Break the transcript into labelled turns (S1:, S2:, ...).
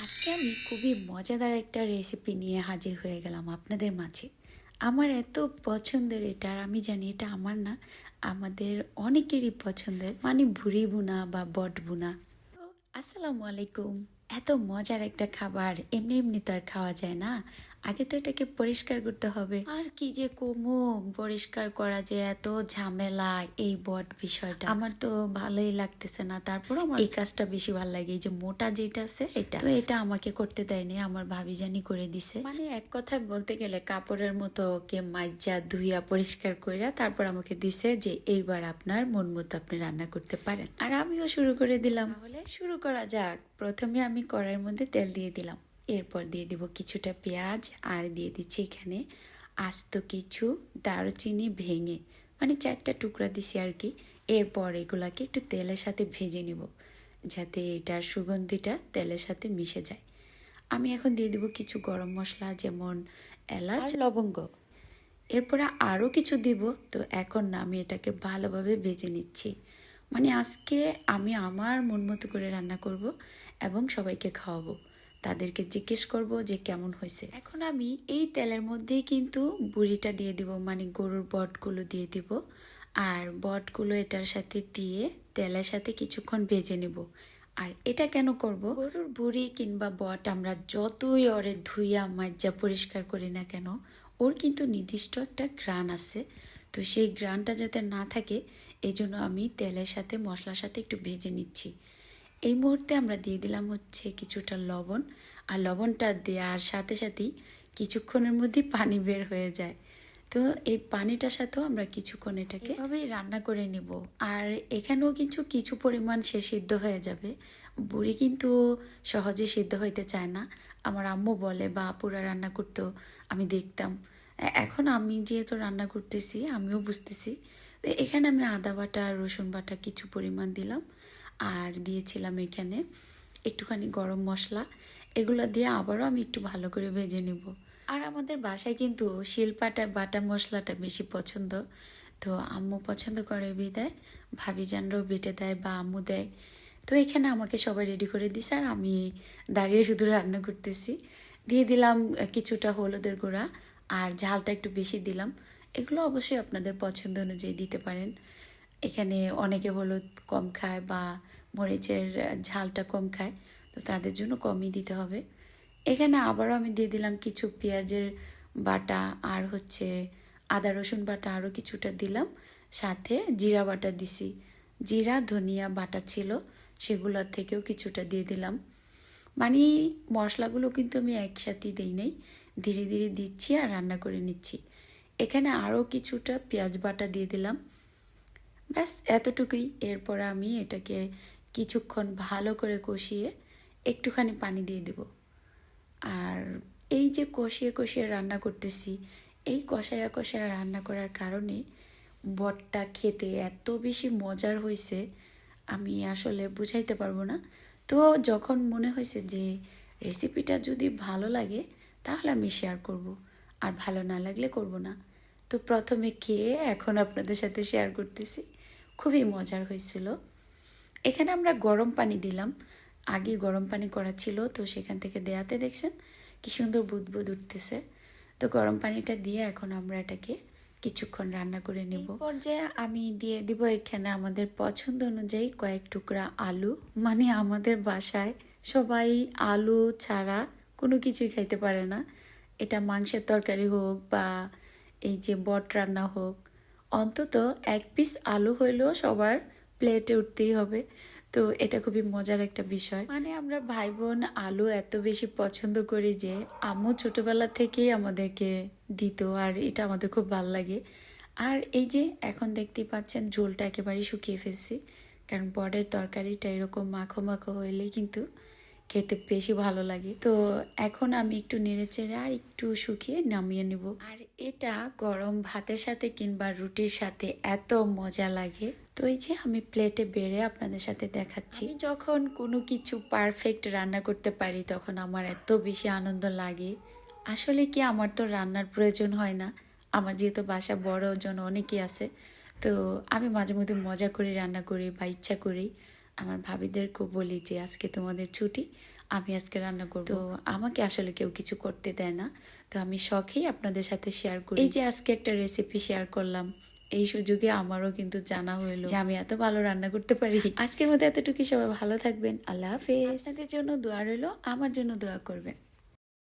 S1: আজকে আমি খুবই মজাদার একটা রেসিপি নিয়ে হাজির হয়ে গেলাম আপনাদের মাঝে। আমার এত পছন্দের এটা, আর আমি জানি এটা আমার না, আমাদের অনেকেরই পছন্দের মানে ভুড়ি বুনা বা বট বুনা আসসালামু আলাইকুম। এত মজার একটা খাবার, এমনি এমনি তো আর খাওয়া যায় না। আগে তো এটাকে পরিষ্কার করতে হবে। আর কি যে কমু পরিষ্কার করা যে এত ঝামেলা এই বট বিষয়টা। আমার তো ভালোই লাগতেছে না। তারপর আমার এই কাজটা বেশি ভালো লাগে। যে মোটা যেটা আছে এটা। তো এটা আমাকে করতে দেয়নি। আমার ভাবি জানি করে দিছে। মানে এক কথায় বলতে গেলে কাপড়ের মতো কে মাইজা ধুইয়া, পরিষ্কার কইরা তারপর আমাকে দিছে যে এইবার আপনার মন মতো আপনি রান্না করতে পারেন। আর আমিও শুরু করে দিলাম। তাহলে শুরু করা যাক। প্রথমে আমি কড়াইয়ের মধ্যে তেল দিয়ে দিলাম। এরপর দিয়ে দিব কিছুটা পেঁয়াজ আর দিয়ে দিচ্ছি এখানে আস্ত কিছু দারুচিনি ভেঙে মানে চারটা টুকরা দিছি আর কি। এরপর এগুলাকে একটু তেলের সাথে ভেজে নিব যাতে এটার সুগন্ধিটা তেলের সাথে মিশে যায়। আমি এখন দিয়ে দিব কিছু গরম মশলা যেমন এলাচ। লবঙ্গ। এরপরে আরও কিছু দিব তো এখন না আমি এটাকে ভালোভাবে ভেজে নিচ্ছি। মানে আজকে আমি আমার মন মতো করে রান্না করব এবং সবাইকে খাওয়াবো। তাদেরকে জিজ্ঞেস করব যে কেমন হয়েছে। এখন আমি এই তেলের মধ্যেই কিন্তু বুড়িটা দিয়ে দিব মানে গরুর বটগুলো দিয়ে দিব। আর বটগুলো এটার সাথে দিয়ে তেলের সাথে কিছুক্ষণ ভেজে নেব। আর এটা কেন করব? গরুর বুড়ি কিংবা বট আমরা যতই ওরে ধুইয়া মাজ্জা পরিষ্কার করি না কেন, ওর কিন্তু নির্দিষ্ট একটা গ্রান আছে। তো সেই গ্রানটা যাতে না থাকে এই জন্য আমি তেলের সাথে মশলার সাথে একটু ভেজে নিচ্ছি। এই মুহূর্তে আমরা দিয়ে দিলাম হচ্ছে কিছুটা লবণ। আর লবণটা দেওয়ার সাথে সাথেই কিছুক্ষণের মধ্যে পানি বের হয়ে যায়। তো এই পানিটার সাথেও আমরা কিছুক্ষণ এটাকে এভাবেই রান্না করে নিব। আর এখানেও কিছু কিছু পরিমাণ সে সিদ্ধ হয়ে যাবে। বুড়ি কিন্তু সহজে সিদ্ধ হইতে চায় না। আমার আম্মু বলে বা আপুরা রান্না করতো আমি দেখতাম। এখন আমি যেহেতু রান্না করতেছি আমিও বুঝতেছি। এখানে আমি আদা বাটা রসুন বাটা কিছু পরিমাণ দিলাম। আর দিয়েছিলাম এখানে একটুখানি গরম মশলা। এগুলো দিয়ে আবারও আমি একটু ভালো করে ভেজে নিব। আর আমাদের বাসায় কিন্তু শিলপাটা বাটা মশলাটা বেশি পছন্দ। তো আম্মু পছন্দ করে বিদায় ভাবি জানরাও বেটে দেয় বা আম্মু দেয়। তো এখানে আমাকে সবাই রেডি করে দিছে আর আমি দাঁড়িয়ে শুধু রান্না করতেছি। দিয়ে দিলাম কিছুটা হলুদের গুঁড়া আর ঝালটা একটু বেশি দিলাম। এগুলো অবশ্যই আপনাদের পছন্দ অনুযায়ী দিতে পারেন। এখানে অনেকে হলুদ কম খায় বা মরিচের ঝালটা কম খায়, তো তাদের জন্য কমই দিতে হবে। এখানে আবারও আমি দিয়ে দিলাম কিছু পেঁয়াজের বাটা আর হচ্ছে আদা রসুন বাটা আরও কিছুটা দিলাম। সাথে জিরা বাটা দিছি। জিরা, ধনিয়া বাটা ছিল সেগুলোর থেকেও কিছুটা দিয়ে দিলাম। মানে মশলাগুলো কিন্তু আমি একসাথেই দিই নাই, ধীরে ধীরে দিচ্ছি আর রান্না করে নিচ্ছি। এখানে আরও কিছুটা পেঁয়াজ বাটা দিয়ে দিলাম। ব্যাস, এতটুকুই। এরপর আমি এটাকে কিছুক্ষণ ভালো করে কষিয়ে একটুখানি পানি দিয়ে দেব। আর এই যে কষিয়ে কষিয়ে রান্না করতেছি, এই কষায়া কষায়া রান্না করার কারণে বটটা খেতে এত বেশি মজার হয়েছে আমি আসলে বুঝাইতে পারব না। তো যখন মনে হয়েছে যে রেসিপিটা যদি ভালো লাগে, তাহলে আমি শেয়ার করব। আর ভালো না লাগলে করব না। তো প্রথমে খেয়ে এখন আপনাদের সাথে শেয়ার করতেছি। খুবই মজার হয়েছিল। এখানে আমরা গরম পানি দিলাম। আগে গরম পানি করা ছিল তো সেখান থেকে দেয়াতে দেখছেন কি সুন্দর বুদবুদ উঠতেছে। তো গরম পানিটা দিয়ে এখন আমরা এটাকে কিছুক্ষণ রান্না করে নেব। পর্যায়ে আমি দিয়ে দিব এখানে আমাদের পছন্দ অনুযায়ী কয়েক টুকরা আলু। মানে আমাদের বাসায় সবাই আলু ছাড়া কোনো কিছুই খাইতে পারে না। এটা মাংসের তরকারি হোক বা এই যে বট রান্না হোক অন্তত এক পিস আলু হইলেও সবার প্লেটে উঠতেই হবে। তো এটা খুবই মজার একটা বিষয়। মানে আমরা ভাই বোন আলু এত বেশি পছন্দ করি যে আম্মু ছোটবেলা থেকেই আমাদেরকে দিত আর এটা আমাদের খুব ভালো লাগে। আর এই যে এখন দেখতেই পাচ্ছেন ঝোলটা একেবারেই শুকিয়ে ফেলছি। কারণ বরের তরকারিটা এরকম মাখো মাখো হইলেই কিন্তু খেতে বেশি ভালো লাগে। তো এখন আমি একটু নেড়ে চেড়ে আর একটু শুকিয়ে নামিয়ে নেব। আর এটা গরম ভাতের সাথে কিংবা রুটির সাথে এত মজা লাগে। তো এই যে আমি প্লেটে বেড়ে আপনাদের সাথে দেখাচ্ছি। যখন কোনো কিছু পারফেক্ট রান্না করতে পারি তখন আমার এত বেশি আনন্দ লাগে। আসলে কি আমার তো রান্নার প্রয়োজন হয় না। আমার যেহেতু বাসা বড় জন অনেকেই আছে। তো আমি মাঝে মধ্যে মজা করে রান্না করি বা ইচ্ছা করি। আমার ভাবিদেরকেও বলি যে, আজকে তোমাদের ছুটি, আমি আজকে রান্না করব। তো আমাকে আসলে কেউ কিছু করতে দেয় না। তো আমি শখেই আপনাদের সাথে শেয়ার করি। এই যে আজকে একটা রেসিপি শেয়ার করলাম, এই সুযোগে আমারও কিন্তু জানা হইল যে, আমি এত ভালো রান্না করতে পারি। আজকের মধ্যে এতটুকু সবাই ভালো থাকবেন। আল্লাহ হাফেজ। আপনাদের জন্য দোয়া রইল, আমার জন্য দোয়া করবেন।